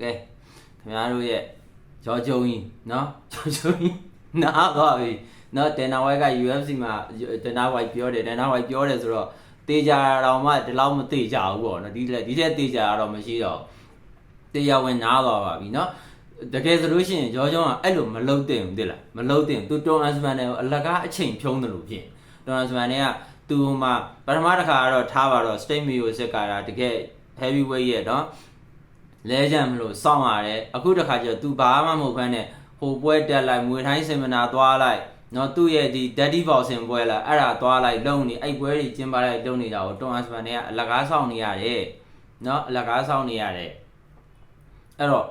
ကဲခင်ဗျားတို့ရဲ့ကြောကြုံကြီးနော်ကြောကြုံကြီးနားသွားပြီနော်တန်နာဝိုက်က UFC မှာတန်နာဝိုက်ပြောတယ်တန်နာဝိုက်ပြောတယ်ဆိုတော့တေချာတော်မှဒီလောက်မတေချာဘူးပေါ့နော်ဒီလက်ဒီတဲ့တေချာတော့မရှိတော့တရားဝင်နားသွားပါပြီနော်တကယ်ဆိုလို့ရှိရင်ကြောကြောကအဲ့လိုမလုံတင်ဘူးတိလားမလုံတင်သူတွန်အစမန်နဲ့အလကားအချိန်ဖြုံးတယ်လို့ဖြစ်တွန်အစမန်နဲ့ကသူမှပထမတစ်ခါကတော့ထားပါတော့ state music ကတာတကယ် heavyweight ရဲ့နော် လဲကြံမလို့စောင့်ရတယ်အခုတခါကျတော့ तू ဘာမှမဟုတ်ဘဲနဲ့ဟိုပွဲတက်လိုက်မွေထိုင်းစင်မနာသွားလိုက်နော်သူ့ရဲ့ဒီ daddy boxing ပွဲလာအဲ့ဒါသွားလိုက်လုံနေအဲ့ပွဲတွေကျင်းပလိုက်လုံနေတာကိုတွန်အစပန်တွေကအလကားဆောင်နေရတယ်နော်အလကားဆောင်နေရတယ်အဲ့တော့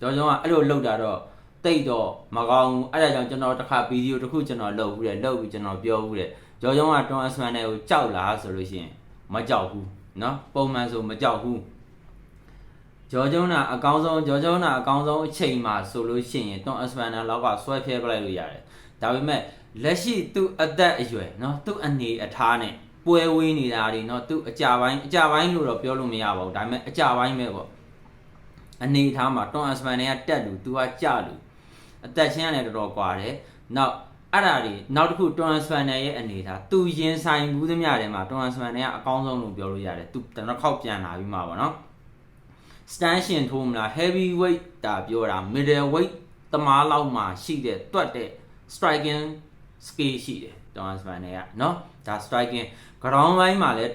ကျောင်းကျောင်းကအဲ့လိုလှုပ်တာတော့တိတ်တော့မကောင်းဘူးအဲ့ဒါကြောင့်ကျွန်တော်တစ်ခါဗီဒီယိုတစ်ခုကျွန်တော်လှုပ်ဘူးတယ်လှုပ်ပြီးကျွန်တော်ပြောဘူးတယ်ကျောင်းကျောင်းကတွန်အစပန်တွေကိုကြောက်လားဆိုလို့ရှိရင်မကြောက်ဘူးနော်ပုံမှန်ဆိုမကြောက်ဘူး ဂျော်ဂျုံနာအကောင်းဆုံးဂျော်ဂျုံနာအကောင်းဆုံးအချိန်မှာဆိုလို့ရှိရင်တွန်အစပန်နာလောက်ကဆွဲဖျဲပလိုက်လို့ရတယ်ဒါပေမဲ့လက်ရှိသူ့အသက်အရွယ်เนาะသူ့အနေအထားနဲ့ပွဲဝေးနေတာတွေเนาะသူ့အကြပိုင်းအကြပိုင်းလို့တော့ပြောလို့မရပါဘူးဒါပေမဲ့အကြပိုင်းပဲပေါ့အနေအထားမှာတွန်အစပန်တွေကတက်လူသူကကြလူအသက်ချင်းကလည်းတော်တော်ကွာတယ်နောက်အဲ့ဒါတွေနောက်တစ်ခုတွန်စပန်နယ်ရဲ့အနေအထားသူရင်ဆိုင်ဘူးသမျှတွေမှာတွန်စပန်နယ်ကအကောင်းဆုံးလို့ပြောလို့ရတယ်သူတနက်ခေါက်ပြန်လာပြီးမှပေါ့နော် stand ရှင်ထိုးမလား heavy weight တာပြောတာ middle weight တမားလောက်မှာရှိတဲ့တွတ်တဲ့ striking skill ရှိတယ်တွန်စပန်တွေကเนาะဒါ striking ground line မှာလည်း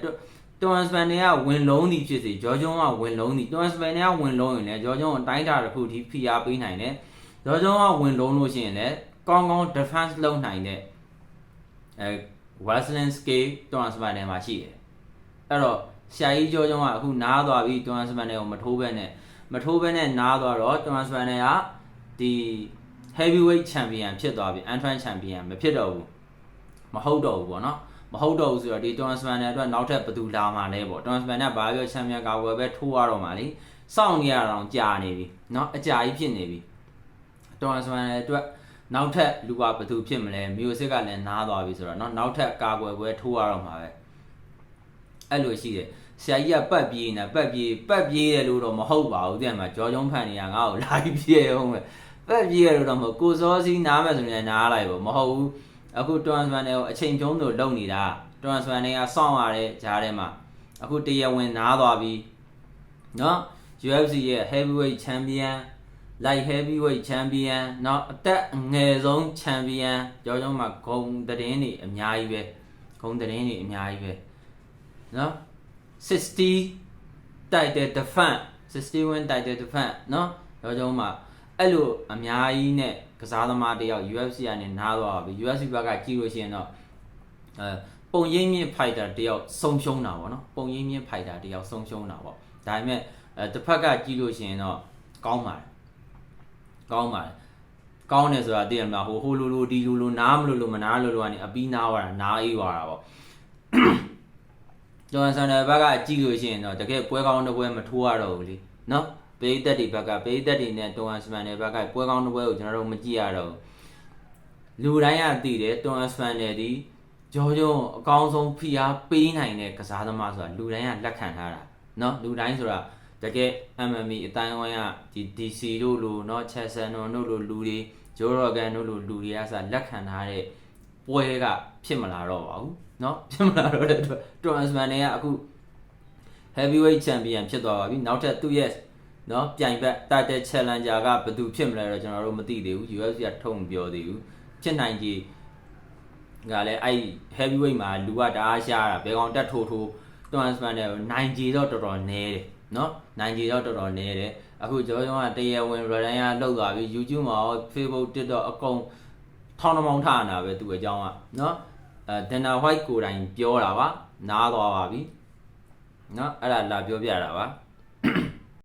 တွန်စပန်တွေကဝင်လုံးသည်ဖြစ်စေဂျော်ဂျွန်ကဝင်လုံးသည်တွန်စပန်တွေကဝင်လုံးရင်လည်းဂျော်ဂျွန်အတိုင်းတာတစ်ခုထိဖိအားပေးနိုင်တယ်ဂျော်ဂျွန်ကဝင်လုံးလို့ရှိရင်လည်းကောင်းကောင်း defense လုပ်နိုင်တဲ့အဲ wrestling skill တွန်စပန်တွေမှာရှိတယ်အဲ့တော့ ဆရာကြီးကြောကြောကအခုနားသွားပြီတွန်စပန်တွေကိုမထိုးဘဲနဲ့မထိုးဘဲနဲ့နားသွားတော့တွန်စပန်တွေကဒီ heavyweight champion ဖြစ်သွားပြီ Antoine champion မဖြစ်တော့ဘူးမဟုတ်တော့ဘူးပေါ့နော်မဟုတ်တော့ဘူးဆိုတော့ဒီ Tom Span နဲ့အတွက်နောက်ထပ်ဘယ်သူလာမှာလဲပေါ့ Tom Span ကဘာပြော champion ကာကွယ်ပဲထိုးရတော့မှာလीစောင့်နေရတော့ကြာနေပြီเนาะအကြာကြီးဖြစ်နေပြီ Tom Span နဲ့အတွက်နောက်ထပ်လူကဘယ်သူဖြစ်မလဲ music ကလည်းနားသွားပြီဆိုတော့เนาะနောက်ထပ်ကာကွယ်ပွဲထိုးရတော့မှာပဲအဲ့လိုရှိတယ် ဆရာကြီးကပတ်ပြေးနေပတ်ပြေးပတ်ပြေးတယ်လို့တော့မဟုတ်ပါဘူးတဲ့မှာကြောကျုံးဖန်နေရငါ့ကိုလာပြီးပြေးအောင်ပဲ ပက်ပြေးရလို့တော့မဟုတ်ကိုစောစီးနားမယ်ဆိုရင်နားလိုက်ပေါ့မဟုတ်ဘူးအခု transfer တွေကိုအချိန်ဖြုံးလို့လုပ်နေတာ transfer တွေကစောင့်ရတဲ့ဂျားထဲမှာအခုတရားဝင်နားသွားပြီเนาะ UFC ရဲ့ heavyweight champion light heavyweight champion เนาะအသက်အငယ်ဆုံး champion ကြောကြောမှာဂုံသတင်းတွေအများကြီးပဲဂုံသတင်းတွေအများကြီးပဲเนาะ 60 title defense 60 win title defense เนาะကြောကြောမှာ အဲ့လိုအများကြီးနဲ့ကစားသမားတယောက် UFC ကနေနားသွားပြီ UFC ဘက်ကကြည့်လို့ရှိရင်တော့အဲပုံရိပ်မြင့် fighter တယောက်ဆုံးရှုံးတာပေါ့နော်ပုံရိပ်မြင့် fighter တယောက်ဆုံးရှုံးတာပေါ့ဒါပေမဲ့အဲတစ်ဖက်ကကြည့်လို့ရှိရင်တော့ကောင်းပါတယ်ကောင်းပါတယ်ကောင်းတယ်ဆိုတာသိရမလားဟိုဟိုလိုလိုဒီလိုလိုနားမလို့လို့မနားလို့လို့ကနေအပီးနားသွားတာနားအေးသွားတာပေါ့ ဂျော်ဟန်ဆန်နယ်ဘက်ကကြည့်လို့ရှိရင်တော့တကယ်ပွဲကောင်းတစ်ပွဲမထိုးရတော့ဘူးလေနော်ပေသက်တွေဘက်ကပေသက်တွေနဲ့တွန်ဟန်စမန်နယ်ဘက်ကပွဲကောင်းတစ်ပွဲကိုကျွန်တော်တို့မကြည့်ရတော့လူတိုင်းကသိတယ်တွန်ဟန်စမန်နယ်ဒီဂျော်ဂျွန်အကောင်းဆုံးဖိအားပေးနိုင်တဲ့ကစားသမားဆိုတာလူတိုင်းကလက်ခံထားတာနော်လူတိုင်းဆိုတာတကယ် MMA အတိုင်းဝိုင်းကဒီ DC တို့လိုနော်ချက်ဆန်တို့လိုလူတွေဂျိုးရော်ဂန်တို့လိုလူတွေကစလက်ခံထားတဲ့ ပွဲကဖြစ်မလာတော့ပါဘူးเนาะဖြစ်မလာတော့တဲ့အတွက်တွန်အစပန်တွေကအခု heavyweight champion ဖြစ်သွားပါပြီနောက်ထပ်သူ့ရဲ့เนาะပြိုင်ဘက် title challenger ကဘယ်သူဖြစ်မလဲတော့ကျွန်တော်တို့မသိသေးဘူး UFC ကထုံမပြောသေးဘူးဖြစ်နိုင်ကြီးကလည်းအဲ့ heavyweight မှာလူကတအားရှားတာဘယ်ကောင်တက်ထိုးထိုး transfer နဲ့နိုင်ကြီးတော့တော်တော်နည်းတယ်เนาะနိုင်ကြီးတော့တော်တော်နည်းတယ်အခုကျော်ကျော်ကတရားဝင် run ရလောက်သွားပြီ YouTube မှာရော Facebook TikTok အကုန် ထောင်းတမောင်းထရတာပဲသူအကြောင်းကနော်အဲဒန်နာဝိုက်ကိုတိုင်ပြောတာပါနားသွားပါပြီနော်အဲ့ဒါလာပြောပြတာပါ